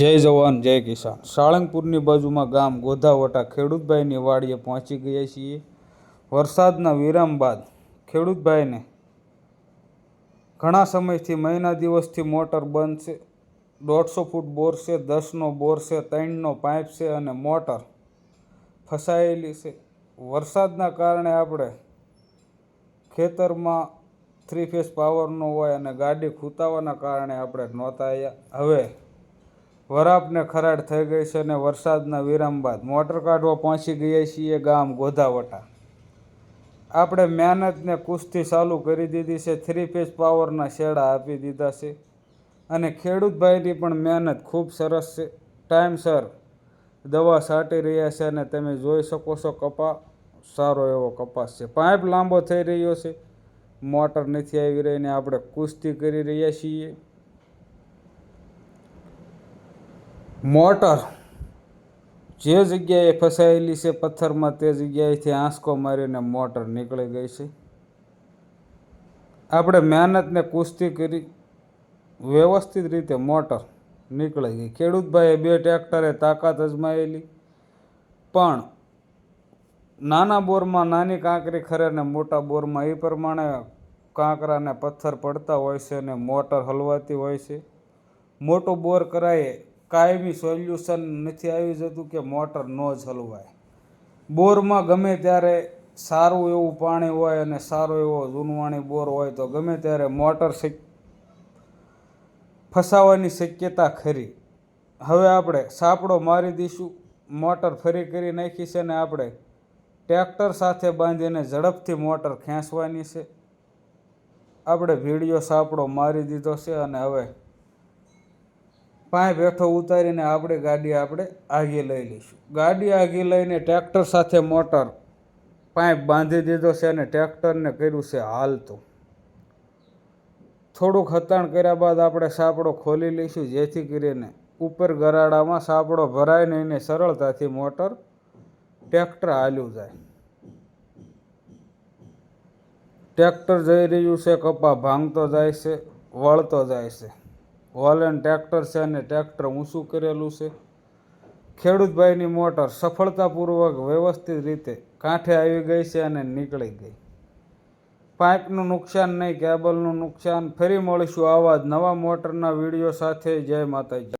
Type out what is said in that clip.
જય જવાન, જય કિસાન. સાળંગપુરની બાજુમાં ગામ ગોધાવટા ખેડૂતભાઈની વાડીએ પહોંચી ગયા છીએ. વરસાદના વિરામ બાદ ખેડૂતભાઈને ઘણા સમયથી મહિના દિવસથી મોટર બંધ છે. દોઢસો ફૂટ બોર છે, દસનો બોર છે, ત્રણનો પાઇપ છે અને મોટર ફસાયેલી છે. વરસાદના કારણે આપણે ખેતરમાં થ્રી ફેસ પાવરનો હોય અને ગાડી ખૂતાવાના કારણે આપણે નહોતા હવે વરાપને ખરાડ થઈ ગઈ છે અને વરસાદના વિરામ બાદ મોટર કાઢવા પહોંચી ગયા છીએ ગામ ગોધાવટા. આપણે મહેનતને કુસ્તી ચાલુ કરી દીધી છે થ્રી ફેઝ પાવરના શેડા આપી દીધા છે અને ખેડૂતભાઈની પણ મહેનત ખૂબ સરસ છે. ટાઈમસર દવા છાંટી રહ્યા છે અને તમે જોઈ શકો છો કપા, સારો એવો કપાસ છે. પાઇપ લાંબો થઈ રહ્યો છે, મોટર નથી આવી રહી ને આપણે કુસ્તી કરી રહ્યા છીએ. મોટર જે જગ્યાએ ફસાયેલી છે પથ્થરમાં તે જગ્યાએથી આંસકો મારીને મોટર નીકળી ગઈ છે. આપણે મહેનતને કુસ્તી કરી વ્યવસ્થિત રીતે મોટર નીકળી ગઈ. ખેડૂતભાઈએ બે ટ્રેક્ટરે તાકાત અજમાયેલી, પણ નાના બોરમાં નાની કાંકરી ખરે ને મોટા બોરમાં એ પ્રમાણે કાંકરાને પથ્થર પડતા હોય છે અને મોટર હલવાતી હોય છે. મોટો બોર કરાયે કાયમી સોલ્યુશન નથી આવી જતું કે મોટર ન જ બોરમાં ગમે ત્યારે સારું એવું પાણી હોય અને સારો એવો જૂનવાણી બોર હોય તો ગમે ત્યારે મોટર ફસાવાની શક્યતા ખરી. હવે આપણે સાપડો મારી દઈશું, મોટર ફરી કરી નાખી છે ને આપણે ટ્રેક્ટર સાથે બાંધીને ઝડપથી મોટર ખેંચવાની છે. આપણે વીડિયો સાપડો મારી દીધો છે અને હવે પાંય બેઠો ઉતારીને આપણે ગાડી આપણે આગી લઈ લઈશું. ગાડી આગી લઈને ટ્રેક્ટર સાથે મોટર પાઇપ બાંધી દીધો છે અને ટ્રેક્ટરને કર્યું છે હાલતું. થોડુંક હતાણ કર્યા બાદ આપણે સાપડો ખોલી લઈશું, જેથી કરીને ઉપર ગરાડામાં સાપડો ભરાય નહીં ને સરળતાથી મોટર ટ્રેક્ટર હાલ્યું જાય. ટ્રેક્ટર જઈ રહ્યું છે, કપા ભાંગતો જાય છે, વળતો જાય છે. વોલેન ટ્રેક્ટર છે અને ટ્રેક્ટર ઊંચું કરેલું છે. ખેડૂતભાઈની મોટર સફળતાપૂર્વક વ્યવસ્થિત રીતે કાંઠે આવી ગઈ છે અને નીકળી ગઈ. પાઇપનું નુકસાન નહીં, કેબલનું નુકસાન, ફરી મળીશું આવા જ નવા મોટરના વીડિયો સાથે. જય માતાજી.